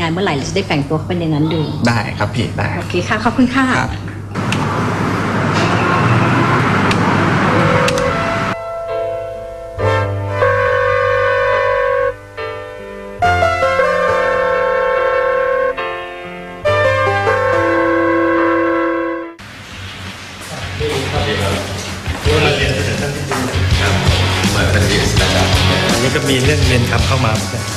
งานเมื่อไหร่เราจะได้แฝงตัวเข้าไปในนั้นดู ได้ครับพี่ได้โอเคค่ะ ขอบคุณค่ะ ครับอันนี้ก็มีเรื่องเรียนคำเข้ามาเหมือนกัน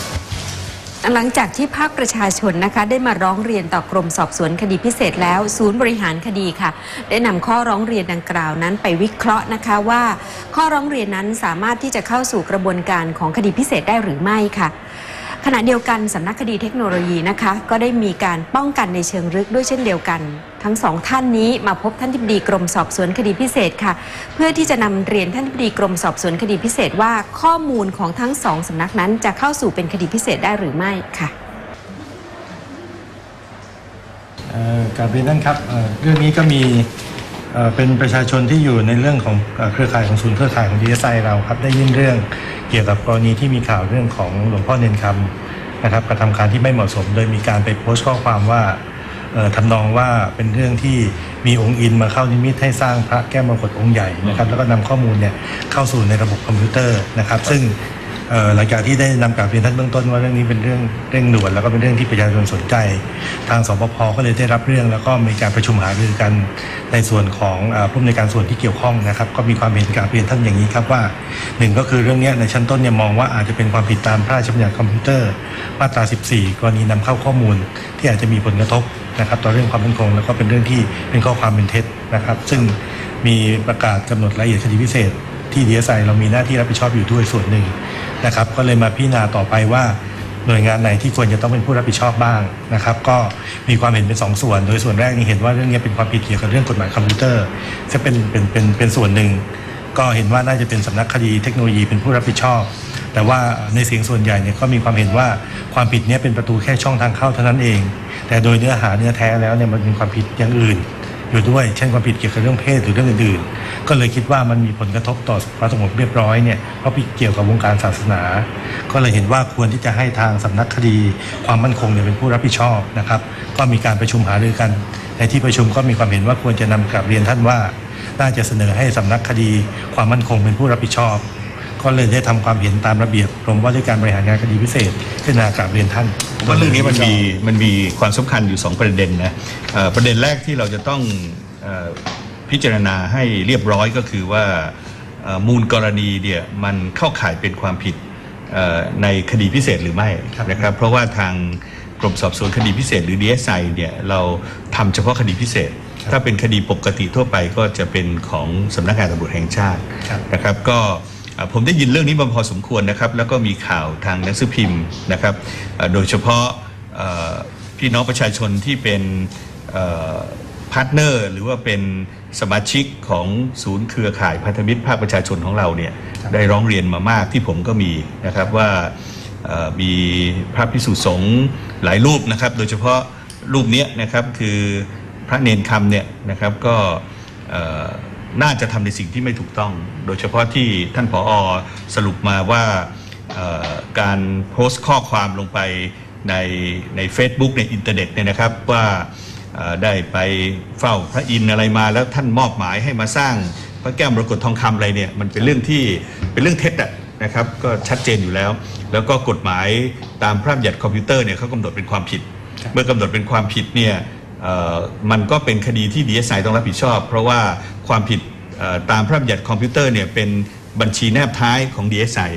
หลังจากที่ภาคประชาชนนะคะได้มาร้องเรียนต่อกรมสอบสวนคดีพิเศษแล้ว ศูนย์บริหารคดีค่ะ ได้นำข้อร้องเรียนดังกล่าวนั้นไปวิเคราะห์นะคะว่า ข้อร้องเรียนนั้นสามารถที่จะเข้าสู่กระบวนการของคดีพิเศษได้หรือไม่ค่ะ ขณะเดียวกันสำนักคดีเทคโนโลยีนะคะ ก็ได้มีการป้องกันในเชิงลึกด้วยเช่นเดียวกัน ทั้งสองท่านนี้มาพบท่านทิบดีกรมสอบสวนคดีพิเศษค่ะ เพื่อที่จะนำเรียนท่านทิบดีกรมสอบสวนคดีพิเศษว่าข้อมูลของทั้งสองสำนักนั้นจะเข้าสู่เป็นคดีพิเศษได้หรือไม่ค่ะกราบเรียนท่านครับเรื่องนี้ก็มีเป็นประชาชนที่อยู่ในเรื่องของเอ่อเครือข่ายของศูนย์เครือข่ายของดีเอสไอเราครับได้ยื่นเรื่อง เกี่ยวกับกรณีที่มีข่าวเรื่องของหลวงพ่อเนนคำนะครับกระทำการที่ไม่เหมาะสม โดยมีการไปโพสต์ข้อความว่าเอ่อทำนองว่าเป็นเรื่องที่มีองค์อินมาเข้านิมิตให้สร้างพระแก้มรกตองค์ใหญ่นะครับแล้วก็นำข้อมูลเนี่ยเข้าสู่ในระบบคอมพิวเตอร์นะครับ ซึ่ง หลังจากที่ได้นำกลับเรียนท่านเบื้องต้นว่าเรื่องนี้เป็นเรื่องเร่งด่วนแล้วก็เป็นเรื่องที่ประชาชนสนใจ ทางสบพก็เลยได้รับเรื่อง แล้วก็มีการประชุมหารือกันในส่วนของผู้อำนการส่วนที่เกี่ยวข้องนะครับ ก็มีความเห็นกลับเรียนท่านอย่างนี้ครับว่าหนึ่งก็คือเรื่องนี้ในชั้นต้นเนี่ยมองว่าอาจจะเป็นความผิดตามพระราชบัญญัติคอมพิวเตอร์มาตรา 14 กรณีนำเข้าข้อมูลที่อาจจะมีผลกระทบนะครับต่อเรื่องความมั่นคงแล้วก็เป็นเรื่องที่เป็นข้อความเป็นเท็จนะครับ ซึ่งมีประกาศกำหนดรายละเอียดคดีพิเศษ ที่ดีเอสไอเรามีหน้าที่รับผิดชอบอยู่ด้วยส่วนหนึ่งนะครับ ก็เลยมาพิจารณาต่อไปว่าหน่วยงานไหนที่ควรจะต้องเป็นผู้รับผิดชอบบ้างนะครับ ก็มีความเห็นเป็นสองส่วน โดยส่วนแรกนี่เห็นว่าเรื่องนี้เป็นความผิดเกี่ยวกับเรื่องกฎหมายคอมพิวเตอร์จะเป็นเป็นเป็นเป็นส่วนหนึ่ง ก็เห็นว่าน่าจะเป็นสำนักคดีเทคโนโลยีเป็นผู้รับผิดชอบ แต่ว่าในเสียงส่วนใหญ่เนี่ยก็มีความเห็นว่าความผิดนี้เป็นประตูแค่ช่องทางเข้าเท่านั้นเอง แต่โดยเนื้อหาเนื้อแท้แล้วเนี่ยมันเป็นความผิดอย่างอื่น อยู่ด้วย เช่นความผิดเกี่ยวกับเรื่องเพศหรือเรื่องอื่นๆ ก็เลยคิดว่ามันมีผลกระทบต่อความสงบเรียบร้อยเนี่ยเพราะผิดเกี่ยวกับวงการศาสนา ก็เลยเห็นว่าควรที่จะให้ทางสำนักคดีความมั่นคงเนี่ยเป็นผู้รับผิดชอบนะครับ ก็มีการประชุมหารือกัน ในที่ประชุมก็มีความเห็นว่าควรจะนำกลับเรียนท่านว่า น่าจะเสนอให้สำนักคดีความมั่นคงเป็นผู้รับผิดชอบ ก็เลยได้ทำความเห็นตามระเบียบกรมว่าด้วยการบริหารงานคดีพิเศษขึ้นมากราบเรียนท่านว่าเรื่องนี้มันมีมันมีความสำคัญอยู่ 2 ประเด็นนะประเด็นแรกที่เราจะต้อง พิจารณาให้เรียบร้อยก็คือว่าเอ่อมูลกรณีเนี่ยมันเข้าข่ายเป็นความผิดเอ่อในคดีพิเศษหรือไม่ครับนะครับ เพราะว่าทางกรมสอบสวนคดีพิเศษหรือ DSI เนี่ยเราทำเฉพาะคดีพิเศษ ถ้าเป็นคดีปกติทั่วไปก็จะเป็นของสำนักงานตำรวจแห่งชาติครับนะครับ ก็เอ่อผมได้ยินเรื่องนี้มาพอสมควรนะครับ แล้วก็มีข่าวทางหนังสือพิมพ์นะครับเอ่อโดยเฉพาะเอ่อพี่น้องประชาชนที่เป็น พาร์ทเนอร์หรือว่าเป็นสมาชิกของศูนย์เครือข่ายพันธมิตรภาคประชาชนของเราเนี่ยได้ร้องเรียนมามากที่ผมก็มีนะครับว่าเอ่อมีพระพิสุสงฆ์หลายรูปนะครับ โดยเฉพาะรูปเนี้ยนะครับคือพระเนนคำเนี่ยนะครับก็เอ่อน่าจะทำในสิ่งที่ไม่ถูกต้อง โดยเฉพาะที่ท่านผออสรุปมาว่าเอ่อการโพสต์ข้อความลงไปในใน Facebook ในอินเทอร์เน็ตเนี่ยนะครับว่าเอ่อ ได้ไปเฝ้าพระอินทร์อะไรมาแล้วท่านมอบหมายให้มาสร้างพระแก้วมรกตทองคำอะไรเนี่ยมันเป็นเรื่องที่เป็นเรื่องเท็จอะนะครับก็ชัดเจนอยู่แล้ว แล้วก็กฎหมายตามพระบัญญัติคอมพิวเตอร์เนี่ยเขากำหนดเป็นความผิด เมื่อกำหนดเป็นความผิดเนี่ยเอ่อมันก็เป็นคดีที่ DSI ต้องรับผิดชอบ เพราะว่าความผิดเอ่อตามพระบัญญัติคอมพิวเตอร์เนี่ยเป็นบัญชีแนบท้ายของ DSI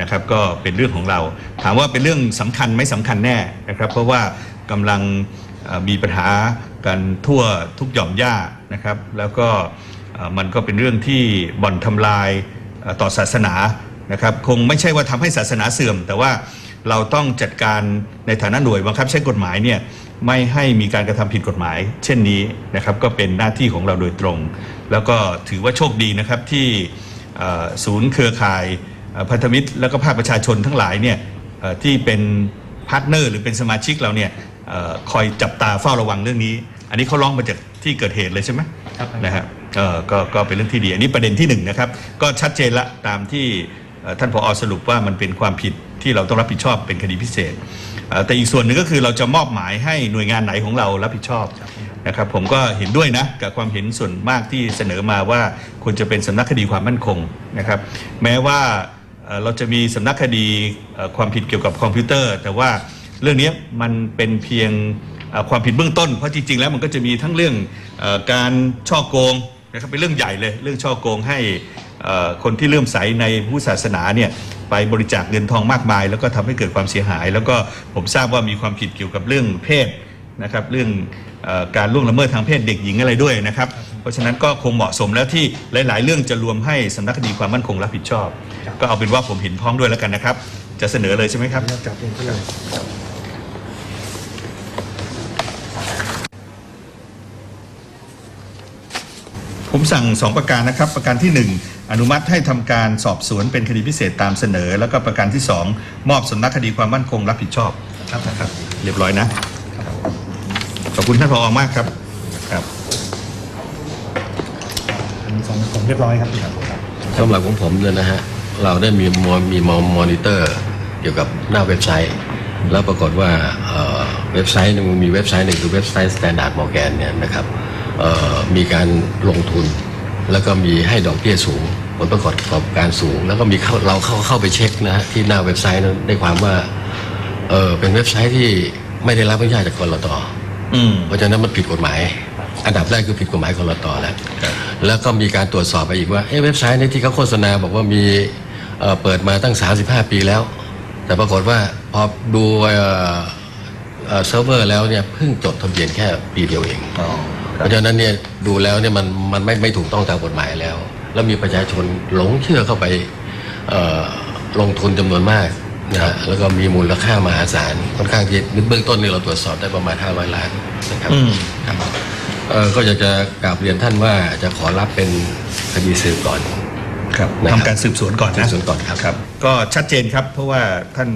นะครับก็เป็นเรื่องของเรา ถามว่าเป็นเรื่องสำคัญไหม่สำคัญแน่นะครับ เพราะว่ากำลังเอ่อ มีปัญหากันทั่วทุกหย่อมหญ้านะครับ แล้วก็มันก็เป็นเรื่องที่บ่อนทำลายต่อศาสนานะครับ คงไม่ใช่ว่าทำให้ศาสนาเสื่อม แต่ว่าเราต้องจัดการในฐานะหน่วยบังคับใช้กฎหมายเนี่ยไม่ให้มีการกระทำผิดกฎหมาย เช่นนี้นะครับก็เป็นหน้าที่ของเราโดยตรง แล้วก็ถือว่าโชคดีนะครับที่ศูนย์เครือข่ายพันธมิตร แล้วก็ภาคประชาชนทั้งหลายเนี่ยที่เป็นพาร์ทเนอร์หรือเป็นสมาชิกเราเนี่ย คอยจับตาเฝ้าระวังเรื่องนี้ อันนี้เขาร้องมาจากที่เกิดเหตุเลยใช่ไหมครับนะฮะเอ่อก็ก็เป็นเรื่องที่ดี อันนี้ประเด็นที่หนึ่งนะครับ ก็ชัดเจนละตามที่เอ่อท่านผอสรุปว่ามันเป็นความผิดที่เราต้องรับผิดชอบเป็นคดีพิเศษเอ่อแต่อีกส่วนหนึ่งก็คือเราจะมอบหมายให้หน่วยงานไหนของเรารับผิดชอบนะครับผมก็เห็นด้วยนะกับความเห็นส่วนมากที่เสนอมาว่าควรจะเป็นสำนักคดีความมั่นคงนะครับ แม้ว่าเอ่อเราจะมีสำนักคดีเอ่อความผิดเกี่ยวกับคอมพิวเตอร์ แต่ว่า เรื่องนี้มันเป็นเพียงความผิดเบื้องต้น เพราะจริงๆแล้วมันก็จะมีทั้งเรื่องอการช่อโกงนะครับเป็นเรื่องใหญ่เลย เรื่องช่อโกงให้คนที่เลื่อมใสในผู้ศาสนาเนี่ยไปบริจาคเงินทองมากมาย แล้วก็ทำให้เกิดความเสียหาย แล้วก็ผมทราบว่ามีความผิดเกี่ยวกับเรื่องเพศนะครับเรื่องออการล่วงละเมิดทางเพศเด็กหญิงอะไรด้วยนะครับเพราะฉะนั้นก็คงเหมาะสมแล้วที่หลาย ๆ เรื่องจะรวมให้สำนักคดีความมั่นคงรับผิดชอบ ก็เอาเป็นว่าผมเห็นพ้องด้วยแล้วกันนะครับ จะเสนอเลยใช่ไหมครับจับเองก็เลย ผมสั่ง 2 ประการนะครับ ประการที่ 1 อนุมัติให้ทำการสอบสวนเป็นคดีพิเศษตามเสนอ แล้วก็ประการที่ 2 มอบสำนักคดีความมั่นคงรับผิดชอบครับนะครับ เรียบร้อยนะขอบคุณท่านผอมากครับครับอันนี้สองผมเรียบร้อยครับครับสำหรับของผมเนี่ยนะฮะเราได้มีมอมีมอมอนิเตอร์เกี่ยวกับหน้าเว็บไซต์ แล้วปรากฏว่าเอ่อเว็บไซต์หนึงมันมีเว็บไซต์หนึ่งคือเว็บไซต์ Standard Morgan เนี่ยนะครับเอ่อ มีการลงทุน แล้วก็มีให้ดอกเบี้ยสูง ผลประกอบการสูง แล้วก็มีเข้าเราเข้าเข้าไปเช็คนะฮะที่หน้าเว็บไซต์นั้นได้ความว่าเออเป็นเว็บไซต์ที่ไม่ได้รับอนุญาตจากกรตอืมเพราะฉะนั้นมันผิดกฎหมาย อันดับแรกคือผิดกฎหมายกรตแล้วครับแล้วก็มีการตรวจสอบไปอีกว่าเอ๊ะเว็บไซต์นี้ที่เขาโฆษณาบอกว่ามีเอ่อเปิดมาตั้ง 35 ปีแล้ว แต่ปรากฏว่าพอดูเอ่อเอ่อเซิร์ฟเวอร์แล้วเนี่ยเพิ่งจดทะเบียนแค่ปีเดียวเองอ๋อ เพราะฉะนั้นเนี่ยดูแล้วเนี่ยมันมันไม่ไม่ถูกต้องตามกฎหมายแล้ว แล้วมีประชาชนหลงเชื่อเข้าไปเอ่อลงทุนจำนวนมากนะฮะแล้วก็มีมูลค่ามหาศาลค่อนข้างที่เบื้องต้นนี่เราตรวจสอบได้ประมาณ 500 ล้านนะครับอืมครับเอ่อก็อยากจะกราบเรียนท่านว่าจะขอรับเป็นคดีสืบก่อนครับนะครับทำการสืบสวนก่อนนะสืบสวนก่อนครับครับ ก็ชัดเจนครับ เพราะว่าท่าน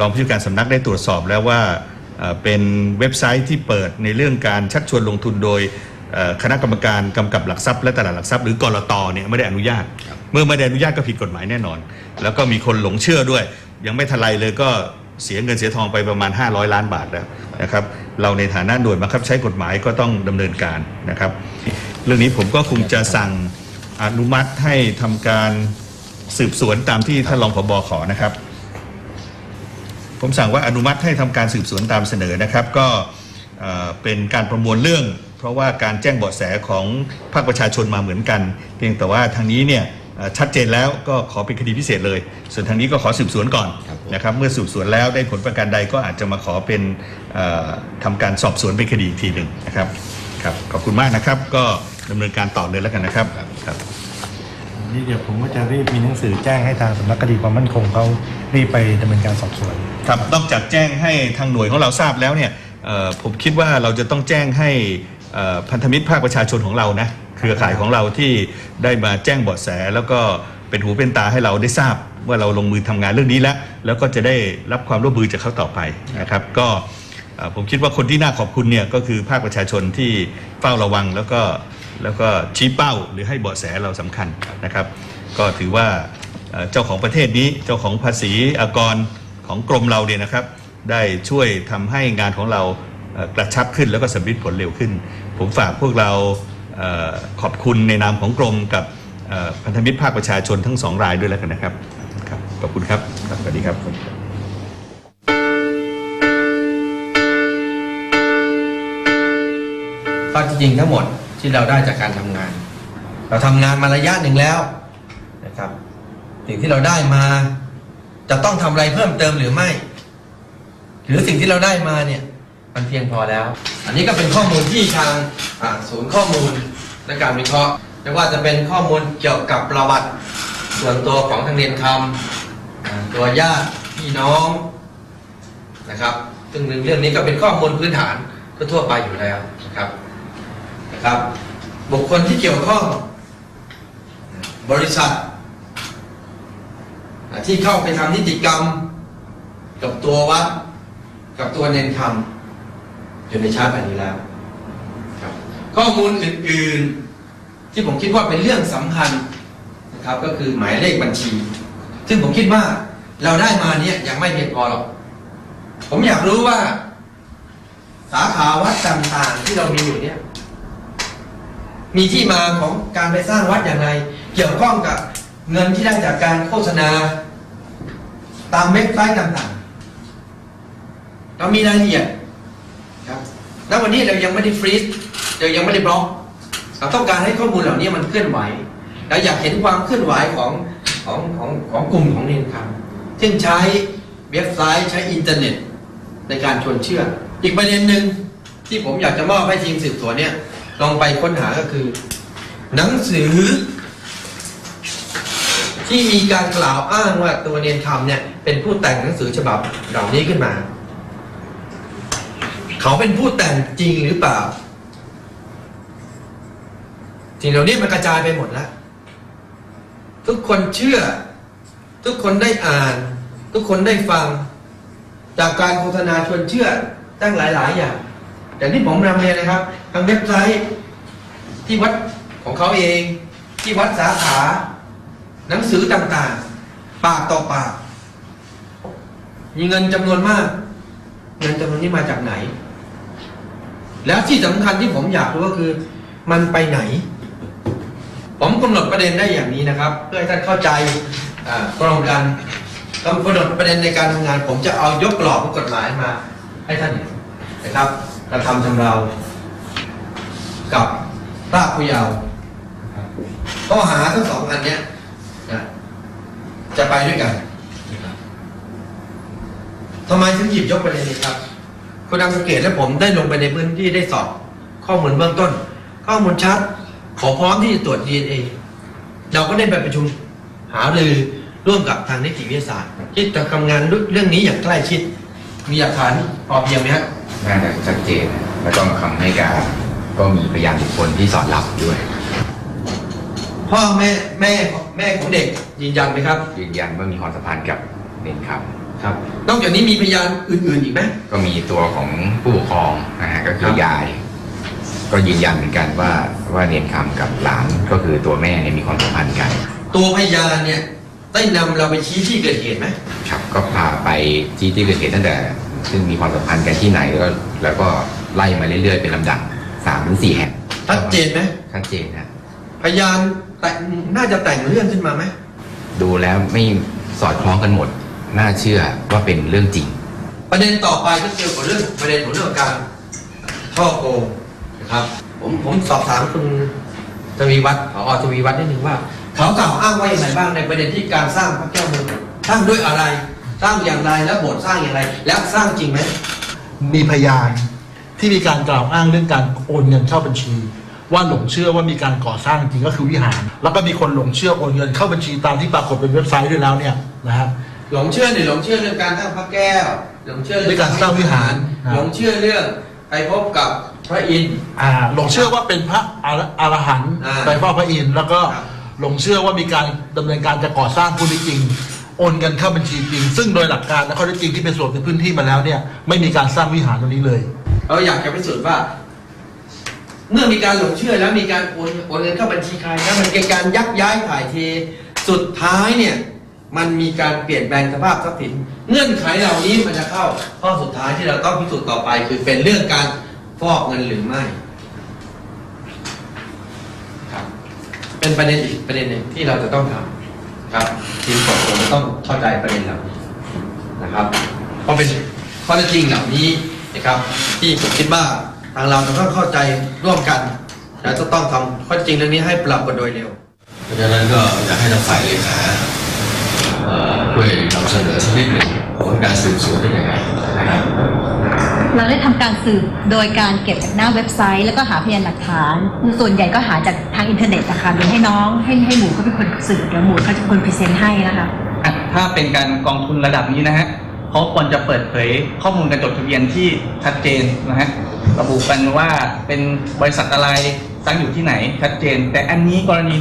รองผู้การสำนักได้ตรวจสอบแล้วว่า เป็นเว็บไซต์ที่เปิดในเรื่องการชักชวนลงทุนโดยคณะกรรมการกำกับหลักทรัพย์และตลาดหลักทรัพย์หรือกรตเนี่ยไม่ได้อนุญาต เมื่อไม่ได้อนุญาตก็ผิดกฎหมายแน่นอน แล้วก็มีคนหลงเชื่อด้วย ยังไม่ทันไรเลยก็เสียเงินเสียทองไปประมาณ 500 ล้านบาทแล้วนะครับเราในฐานะหน่วยบังคับใช้กฎหมายก็ต้องดำเนินการนะครับ เรื่องนี้ผมก็คงจะสั่งอนุมัติให้ทำการสืบสวนตามที่ท่านรองผบขอนะครับ ผมสั่งว่าอนุมัติให้ทำการสืบสวนตามเสนอนะครับ ก็เอ่อเป็นการประมวลเรื่อง เพราะว่าการแจ้งเบาะแสของภาคประชาชนมาเหมือนกัน เพียงแต่ว่าทางนี้เนี่ยเอ่อชัดเจนแล้วก็ขอเป็นคดีพิเศษเลย ส่วนทางนี้ก็ขอสืบสวนก่อนครับผมนะครับเมื่อสืบสวนแล้วได้ผลประการใดก็อาจจะมาขอเป็นเอ่อทำการสอบสวนเป็นคดีอีกทีหนึ่งนะครับครับขอบคุณมากนะครับ ก็ดำเนินการต่อเลยแล้วกันนะครับครับ นี่เดี๋ยวผมก็จะรีบมีหนังสือแจ้งให้ทางสำนักคดีความมั่นคงเขารีบไปดำเนินการสอบสวนครับนอกจากแจ้งให้ทางหน่วยของเราทราบแล้วเนี่ยผมคิดว่าเราจะต้องแจ้งให้พันธมิตรภาคประชาชนของเรานะเครือข่ายของเราที่ได้มาแจ้งเบาะแส แล้วก็เป็นหูเป็นตาให้เราได้ทราบว่าเราลงมือทำงานเรื่องนี้แล้ว แล้วก็จะได้รับความร่วมมือจากเขาต่อไปนะครับ ก็ผมคิดว่าคนที่น่าขอบคุณเนี่ยก็คือภาคประชาชนที่เฝ้าระวังแล้วก็ แล้วก็ชี้เป้าหรือให้เบาะแสเราสำคัญนะครับ ก็ถือว่าเจ้าของประเทศนี้เจ้าของภาษีอากรของกรมเราเนี่ยนะครับ ได้ช่วยทำให้งานของเรากระชับขึ้นแล้วก็สำเร็จผลเร็วขึ้น ผมฝากพวกเราขอบคุณในนามของกรมกับพันธมิตรภาคประชาชนทั้งสองรายด้วยแล้วกันนะครับครับขอบคุณครับครับสวัสดีครับข้อที่จริงทั้งหมด ที่เราได้จากการทำงาน เราทำงานมาระยะหนึ่งแล้วนะครับ สิ่งที่เราได้มา จะต้องทำอะไรเพิ่มเติมหรือไม่ หรือสิ่งที่เราได้มาเนี่ย มันเพียงพอแล้ว อันนี้ก็เป็นข้อมูลที่ทางศูนย์ข้อมูลและการวิเคราะห์ไม่ว่าจะเป็นข้อมูลเกี่ยวกับประวัติส่วนตัวของทางเรียนคำตัวญาติพี่น้องนะครับซึ่งเรื่องนี้ก็เป็นข้อมูลพื้นฐานทั่วไปอยู่แล้วนะครับ นะครับ บุคคลที่เกี่ยวข้อง บริษัท ที่เข้าไปทำนิติกรรม กับตัววัด กับตัวเนนคำอยู่ในชาติอันนี้แล้วครับข้อมูลอื่นๆ ที่ผมคิดว่าเป็นเรื่องสำคัญนะครับก็คือหมายเลขบัญชี ซึ่งผมคิดว่าเราได้มาเนี่ยยังไม่เพียงพอหรอก ผมอยากรู้ว่า สาขาวัดต่างๆที่เรามีอยู่เนี่ย มีที่มาของการไปสร้างวัดอย่างไร เกี่ยวข้องกับเงินที่ได้จากการโฆษณา ตามเว็บไซต์ต่างๆ เรามีรายละเอียดครับแล้ววันนี้เรายังไม่ได้ฟรีซเรายังไม่ได้บล็อก เราต้องการให้ข้อมูลเหล่านี้มันเคลื่อนไหวเราอยากเห็นความเคลื่อนไหวของของของของกลุ่มของเนนคำซึ่งใช้เว็บไซต์ใช้อินเทอร์เน็ตในการชวนเชื่อ อีกประเด็นหนึ่งที่ผมอยากจะมอบให้ทีมสืบสวนเนี่ย ลองไปค้นหาก็คือ หนังสือ ที่มีการกล่าวอ้างว่าตัวเนนคำเนี่ย เป็นผู้แต่งหนังสือฉบับเหล่านี้ขึ้นมา เขาเป็นผู้แต่งจริงหรือเปล่าสิ่งเหล่านี้มันกระจายไปหมดแล้ว ทุกคนเชื่อ ทุกคนได้อ่าน ทุกคนได้ฟัง จากการโฆษณาชวนเชื่อตั้งหลาย ๆ อย่าง อย่างที่ผมนำเรียนนะครับ ทางเว็บไซต์ที่วัดของเขาเอง ที่วัดสาขา หนังสือต่างๆ ปากต่อปาก มีเงินจำนวนมาก เงินจำนวนนี้มาจากไหน แล้วที่สำคัญที่ผมอยากรู้ก็คือ มันไปไหน ผมกำหนดประเด็นได้อย่างนี้นะครับ เพื่อให้ท่านเข้าใจอ่าตรงกันกำหนดประเด็นในการทำงาน ผมจะเอายกกรอบของกฎหมายมา ให้ท่านเห็นนะครับ กระทำชำเรา กับพรากผู้เยาว์ข้อหาทั้งสองอันเนี้ยนะจะไปด้วยกันทำไมถึงหยิบยกประเด็นนี้ครับ คุณดังสังเกตและผมได้ลงไปในพื้นที่ได้สอบ ข้อมูลเบื้องต้น ข้อมูลชัด ขอพร้อมที่จะตรวจ DNA เราก็ได้ไปประชุมหารือร่วมกับทางนิติวิทยาศาสตร์ ที่จะทำงานเรื่องนี้อย่างใกล้ชิด มีหลักฐานพอเพียงไหมครับน่าจะชัดเจนแล้วก็คำให้การก็มีพยานบุคคลที่สอดรับด้วยพ่อแม่แม่แม่ของเด็กยืนยันไหมครับ ยืนยันว่ามีความสัมพันธ์กับเนนคครับ นอกจากนี้มีพยานอื่นๆอีกไหมำก็มีตัวของผู้ปกครองนะฮะก็คือยาย ก็ยืนยันเหมือนกันว่าว่าเนนคำกับหลานก็คือตัวแม่เนี่ยมีความสัมพันธ์กัน ตัวพยานเนี่ย ได้นำเราไปชี้ที่เกิดเหตุไหมครับก็พาไปที่ที่เกิดเหตุตั้งแต่ ซึ่งมีความสัมพันธ์กันที่ไหนแล้วก็แล้วก็ไล่มาเรื่อยๆเป็นลำดับสามถึงสี่แห่งชัดเจนไหมชัดเจนนะพยานแต่งน่าจะแต่งเรื่องขึ้นมาไหมดูแล้วไม่สอดคล้องกันหมด น่าเชื่อว่าเป็นเรื่องจริง ประเด็นต่อไปก็เกี่ยวกับเรื่องประเด็นของเรื่องการช่อโกงนะครับ ผมผมสอบถามคุณทวีวัฒน์ผอทวีวัฒน์นิดนึงว่า เขากล่าวอ้างว่าอย่างไรบ้างในประเด็นที่การสร้างพระแก้วมรกตสร้างด้วยอะไร สร้างอย่างไรและโบสถ์สร้างอย่างไร และสร้างจริงไหมมีพยานที่มีการกล่าวอ้างเรื่องการโอนเงินเข้าบัญชี ว่าหลงเชื่อว่ามีการก่อสร้างจริงก็คือวิหาร แล้วก็มีคนหลงเชื่อโอนเงินเข้าบัญชีตามที่ปรากฏเป็นเว็บไซต์ด้วยแล้วเนี่ยนะครับ หลงเชื่อเนี่ยหลงเชื่อเรื่องการสร้างพระแก้ว หลงเชื่อเรื่องการสร้างวิหาร หลงเชื่อเรื่องไปพบกับพระอินทร์อ่าหลงเชื่อว่าเป็นพระอรอรหันต์อ่าไปเฝ้าพระอินทร์แล้วก็ครับ หลงเชื่อว่ามีการดำเนินการจะก่อสร้างผู้นี้จริง โอนเงินเข้าบัญชีจริง ซึ่งโดยหลักการและข้อเท็จจริงที่เป็นส่วนในพื้นที่มาแล้วเนี่ยไม่มีการสร้างวิหารตรงนี้เลยเราอยากจะพิสูจน์ว่า เมื่อมีการหลงเชื่อแล้วมีการโอนโอนเงินเข้าบัญชีใครแล้วมันเป็นการยักย้ายถ่ายเทสุดท้ายเนี่ยมันมีการเปลี่ยนแปลงสภาพทรัพย์สิน เงื่อนไขเหล่านี้มันจะเข้าข้อสุดท้ายที่เราต้องพิสูจน์ต่อไป คือเป็นเรื่องการฟอกเงินหรือไม่ครับ เป็นประเด็นอีกประเด็นหนึ่งที่เราจะต้องทำครับทีมสอบสวนจะต้องเข้าใจประเด็นเหล่านี้นะครับเพราะเป็นข้อเท็จจริงเหล่านี้นะครับ ที่ผมคิดว่าทางเราจะต้องเข้าใจร่วมกันและจะต้องทำข้อจริงเรื่องนี้ให้ปรากฏโดยเร็ว เพราะฉะนั้นก็อยากให้ทางฝ่ายเลขาเอ่อช่วยนำเสนอสักนิดหนึ่งผลการสืบสวนเป็นยังไงนะครับ เราได้ทำการสืบโดยการเก็บจากหน้าเว็บไซต์ แล้วก็หาพยานหลักฐาน ส่วนใหญ่ก็หาจากทางอินเทอร์เน็ตนะคะโดยให้น้องให้ให้หมูเขาเป็นคนสืบแล้วหมูเขาจะเป็นคนพรีเซนต์ให้นะคะอะถ้าเป็นการกองทุนระดับนี้นะฮะเขาควรจะเปิดเผยข้อมูลการจดทะเบียนที่ชัดเจนนะฮะระบุกันว่าเป็นบริษัทอะไรตั้งอยู่ที่ไหนชัดเจน แต่อันนี้กรณี